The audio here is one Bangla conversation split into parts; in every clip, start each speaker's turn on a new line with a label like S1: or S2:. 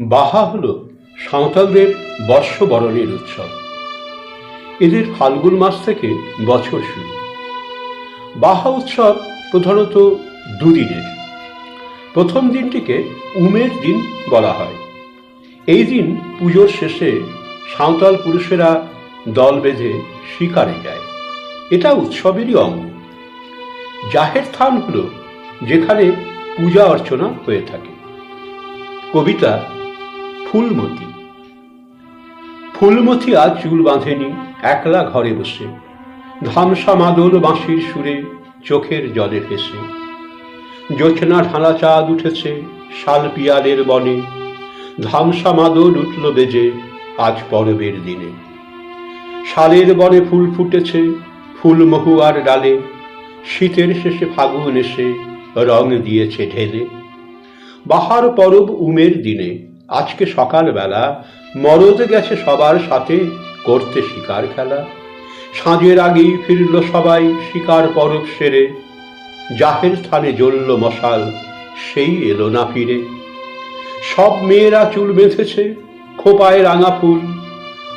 S1: বাহা হল সাঁওতালদের বর্ষবরণের উৎসব। এদের ফাল্গুন মাস থেকে বছর শুরু। বাহা উৎসব প্রধানত দুদিনের। প্রথম দিনটিকে উমের দিন বলা হয়। এই দিন পুজোর শেষে সাঁওতাল পুরুষেরা দল বেঁধে শিকারে যায়। এটা উৎসবেরই অঙ্গ। জাহের স্থান হল যেখানে পূজা অর্চনা হয়ে থাকে। কবিতা ফুলমতি। ফুলমতি আজ চুল বাঁধেনি, একলা ঘরে বসে। ধামসা মাদল বাঁশির সুরে চোখের জলে ভেসে জোছনা ঢালা চাঁদ উঠেছে শাল পিয়ালের বনে। ধামসা মাদল উঠল বেজে আজ পরবের দিনে। শালের বনে ফুল ফুটেছে, ফুল মহুয়ার ডালে। শীতের শেষে ফাগুন এসে রং দিয়েছে ঢেলে। বাহার পরব উমের দিনে। আজকে সকালবেলা মরদ গেছে সবার সাথে করতে শিকার খেলা। সাঁজের আগেই ফিরল সবাই শিকার পরব সেরে। জাহের স্থানে জ্বলল মশাল, সেই এলো না ফিরে। সব মেয়েরা চুল বেঁধেছে, খোপায় রাঙা ফুল,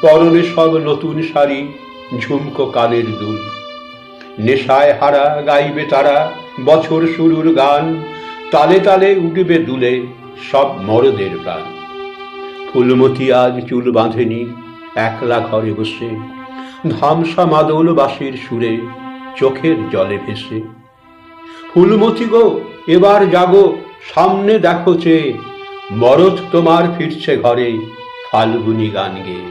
S1: পরনে সব নতুন শাড়ি, ঝুমকো কানের দুল। নেশায় হারা গাইবে তারা বছর শুরুর গান, তালে তালে উঠবে দুলে সব মরদের প্রাণ। ফুলমতি আজ চুল বাঁধেনি, একলা ঘরে বসে। ধামসা মাদল বাসের সুরে চোখের জলে ভেসে। ফুলমতি গো, এবার জাগো, সামনে দেখো চেয়ে মরদ তোমার ফিরছে ঘরে, ফাল্গুনি গান গেয়ে।